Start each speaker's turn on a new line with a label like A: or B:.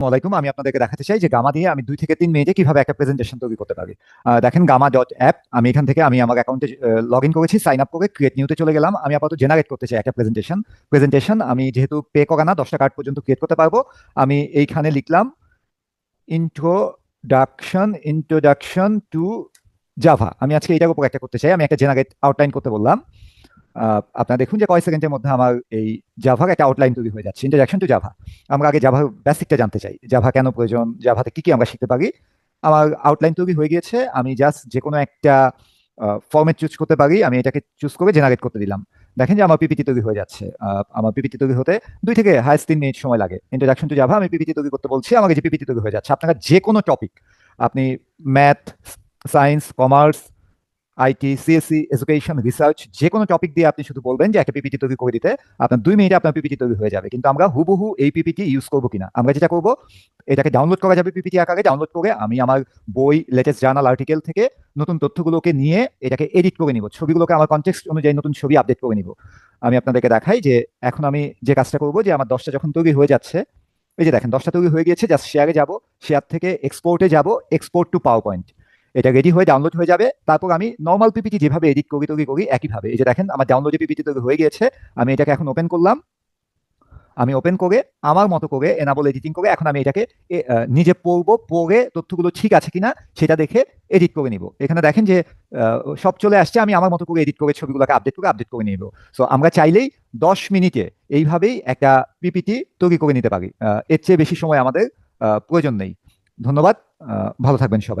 A: আসসালামাইকুম আমি আপনাদেরকে দেখাতে চাই যে গামা দিয়ে আমি দুই থেকে তিন মিনিটে কীভাবে একটা প্রেজেন্টেশন তৈরি করতে পারি। দেখেন গামা ডট অ্যাপ আমি এখান থেকে আমি আমার অ্যাকাউন্টে লগ ইন করেছি সাইন আপ করে ক্রিয়েট নিউতে চলে গেলাম। আমি আপাতত জেনারেট করতে চাই একটা প্রেজেন্টেশন প্রেজেন্টেশন আমি যেহেতু পে করা না, দশটা কার্ড পর্যন্ত ক্রিয়েট করতে পারব। আমি এইখানে লিখলাম ইন্ট্রোডাকশন ইন্ট্রোডাকশন টু জাভা আমি আজকে এইটার উপর একটা করতে চাই। আমি একটা জেনারেট আউটলাইন করতে বললাম। আপনারা দেখুন যে কয় সেকেন্ডের মধ্যে আমার এই জাভার একটা আউটলাইন তৈরি হয়ে যাচ্ছে। ইন্ট্রোডাকশন টু জাভা আমরা আগে জাভার বেসিকটা জানতে চাই। জাভা কেন প্রয়োজন? জাভাতে কি কি আমরা শিখতে পারি? আমার আউটলাইন তৈরি হয়ে গিয়েছে। আমি জাস্ট যে কোনো একটা ফর্মেট চুজ করতে পারি। আমি এটাকে চুজ করে জেনারেট করতে দিলাম। দেখেন যে আমার পিপিটি তৈরি হয়ে যাচ্ছে। আমার পিপিটি তৈরি হতে দুই থেকে হাইস্ট তিন মিনিট সময় লাগে। ইন্ট্রোডাকশন টু জাভা আমি পিপিটি তৈরি করতে বলছি। আমাকে যে পিপিটি তৈরি হয়ে যাচ্ছে, আপনারা যে কোনো টপিক আপনি math science commerce IT CSC education research যে কোনো টপিক দিয়ে আপনি শুধু বলবেন যে একটা পিপিটি তৈরি করে দিতে, আপনার দুই মিনিটে আপনার পিপিটি তৈরি হয়ে যাবে। কিন্তু আমরা হুবহু এই পিপিটি ইউজ করব কিনা? আমরা যেটা করব, এটাকে ডাউনলোড করা যাবে পিপিটি আকারে। ডাউনলোড করে আমি আমার বই লেটেস্ট জার্নাল আর্টিকেল থেকে নতুন তথ্যগুলোকে নিয়ে এটাকে এডিট করে নিব। ছবিগুলোকে আমার কনটেক্সট অনুযায়ী নতুন ছবি আপডেট করে নিব। আমি আপনাদেরকে দেখাই যে এখন আমি যে কাজটা করব, যে আমার দশটা যখন তৈরি হয়ে যাচ্ছে, এই যে দেখেন, দশটা তৈরি হয়ে গিয়েছে জাস্ট শেয়ারে যাব শেয়ার থেকে এক্সপোর্টে যাব এক্সপোর্ট টু পাওয়ার পয়েন্ট এটা রেডি হয়ে ডাউনলোড হয়ে যাবে। তারপর আমি নর্মাল পিপিটি যেভাবে এডিট করি তৈরি করি একইভাবে। এই যে দেখেন, আমার ডাউনলোডে পিপিটি তৈরি হয়ে গিয়েছে, আমি এটাকে এখন ওপেন করলাম। আমি ওপেন করে, আমার মতো করে এনাবল এডিটিং করে এখন আমি এটাকে নিজে পড়ব, পড়ে তথ্যগুলো ঠিক আছে কিনা সেটা দেখে এডিট করে নিব। এখানে দেখেন যে সব চলে আসছে, আমি আমার মতো করে এডিট করে ছবিগুলোকে আপডেট করে আপডেট করে নিব। সো আমরা চাইলেই দশ মিনিটে এইভাবেই একটা পিপিটি তৈরি করে নিতে পারি। এর চেয়ে বেশি সময় আমাদের প্রয়োজন নেই। ধন্যবাদ। ভালো থাকবেন সবাই।